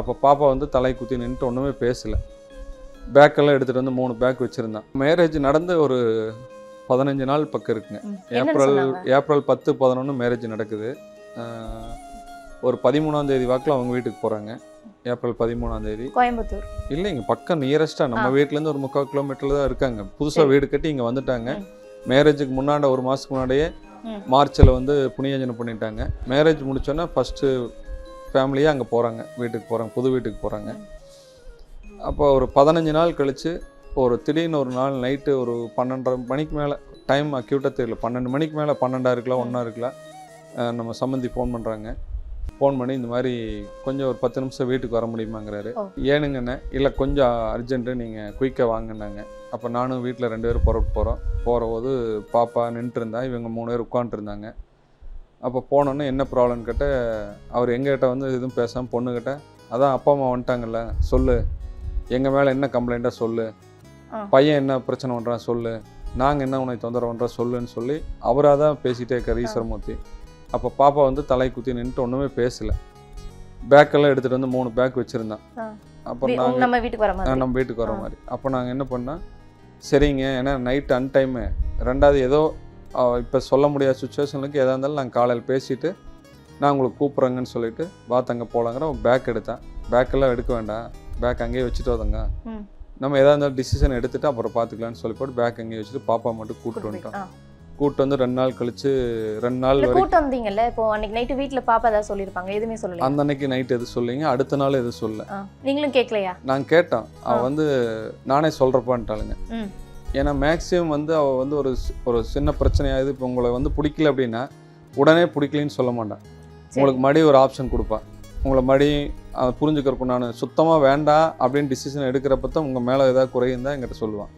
அப்போ பாப்பா வந்து தலை குத்தி நின்றுட்டு ஒன்றுமே பேசலை. பேக்கெல்லாம் எடுத்துகிட்டு வந்து மூணு பேக் வச்சுருந்தான் மேரேஜ் நடந்து ஒரு பதினஞ்சு நாள் பக்கம் இருக்குங்க. ஏப்ரல்? ஏப்ரல் பத்து பதினொன்று மேரேஜ் நடக்குது. ஒரு பதிமூணாம் தேதி வாக்கில் அவங்க வீட்டுக்கு போகிறாங்க ஏப்ரல் பதிமூணாம் தேதி. கோயம்புத்தூர். இல்லைங்க பக்கம் நியரஸ்ட்டாக நம்ம. வீட்டிலேருந்து ஒரு முக்கால் கிலோமீட்டரில் தான் இருக்காங்க. புதுசாக. வீடு கட்டி இங்கே வந்துட்டாங்க. மேரேஜுக்கு முன்னாடி ஒரு மாதத்துக்கு முன்னாடியே. மார்ச்சில் வந்து புனியஞ்சனை பண்ணிட்டாங்க. மேரேஜ் முடிச்சோன்னே ஃபஸ்ட்டு ஃபேமிலியாக அங்கே போகிறாங்க வீட்டுக்கு போகிறாங்க புது வீட்டுக்கு போகிறாங்க அப்போ ஒரு பதினஞ்சு நாள் கழித்து ஒரு திடீர்னு ஒரு நாள் நைட்டு ஒரு பன்னெண்டரை மணிக்கு மேலே டைம் அக்யூட்டாக தெரியல. பன்னெண்டு மணிக்கு மேலே பன்னெண்டா இருக்கலாம் ஒன்றா இருக்கலாம். நம்ம சம்மந்தி ஃபோன் பண்ணுறாங்க ஃபோன் பண்ணி இந்த மாதிரி கொஞ்சம் ஒரு பத்து நிமிஷம் வீட்டுக்கு வர முடியுமாங்கிறாரு. ஏனுங்கண்ணே இல்லை கொஞ்சம் அர்ஜென்ட்டு நீங்கள் குயிக்காக வாங்கினாங்க. அப்போ நானும் வீட்டில் ரெண்டு பேரும் புறப்பட்டு போகிறோம் போகிறபோது பாப்பா நின்றுட்டு இருந்தா இவங்க மூணு பேர் உட்காந்துருந்தாங்க அப்போ போனோன்னே என்ன ப்ராப்ளம்னு கேட்ட அவர் எங்ககிட்ட வந்து எதுவும் பேசாமல் பொண்ணுக்கிட்ட அதான் அப்பா அம்மா வந்துட்டாங்கல்ல சொல்லு. எங்கள் மேலே என்ன கம்ப்ளைண்ட்டாக சொல்லு. பையன் என்ன பிரச்சனை பண்ணுறான் சொல்லு. நாங்கள் என்ன உனக்கு தொந்தரவு பண்ணுறோம் சொல்லுன்னு சொல்லி அவராக தான் பேசிகிட்டே இருக்கார் ஈஸ்வரமூர்த்தி. அப்போ பாப்பா வந்து தலை குத்தி நின்றுட்டு ஒன்றுமே பேசலை. பேக்கெல்லாம் எடுத்துகிட்டு வந்து மூணு பேக் வச்சுருந்தான். அப்புறம் நாங்கள் நம்ம வீட்டுக்கு வர மாதிரி. நம்ம வீட்டுக்கு வர. மாதிரி. அப்போ நாங்கள் என்ன பண்ணோம்? சரிங்க ஏன்னா நைட் அன்டைமு ரெண்டாவது ஏதோ இப்போ சொல்ல முடியாத சுச்சுவேஷனுக்கு எதாக இருந்தாலும் நாங்கள் காலையில் பேசிவிட்டு நான் உங்களுக்கு கூப்பிட்றேங்கன்னு சொல்லிட்டு பாத் அங்கே போகலாங்கிற பேக் எடுத்தேன். பேக்கெல்லாம் எடுக்க வேண்டாம். பேக் அங்கேயே வச்சுட்டு வதங்க ம். நம்ம எதாக இருந்தாலும் டிசிஷன் எடுத்துட்டு அப்புறம் பார்த்துக்கலாம்னு சொல்லி போட்டு பேக் அங்கேயே வச்சுட்டு பாப்பா மட்டும் கூப்பிட்டு வந்துட்டோம். கூப்பிட்டு வந்து ரெண்டு நாள் கழிச்சு ரெண்டு நாள் கூட்டம் வந்தீங்கல்ல இப்போ அன்னைக்கு நைட்டு வீட்ல பாப்பா ஏதாவது சொல்லிருப்பாங்க எதுவுமே சொல்லல அந்த அன்னைக்கு நைட் எது சொல்லிங்க அடுத்த நாள் எதுவும் சொல்ல நீங்களும் கேட்கலையா நான் கேட்டேன். அவ. வந்து நானே சொல்கிறப்பான்ட்டாளுங்க ம். ஏன்னா மேக்ஸிமம் வந்து அவள் வந்து ஒரு ஒரு சின்ன பிரச்சனையாகுது இப்போ உங்களை வந்து பிடிக்கல அப்படின்னா உடனே பிடிக்கலன்னு சொல்ல மாட்டான். உங்களுக்கு மடி ஒரு ஆப்ஷன் கொடுப்பா. உங்களை மடி அதை புரிஞ்சுக்கிறப்ப நான் சுத்தமாக வேண்டாம் அப்படின்னு டிசிஷன் எடுக்கிறப்ப தான் உங்கள் மேலே ஏதாவது குறை இருந்தால் என்கிட்ட சொல்லுவான்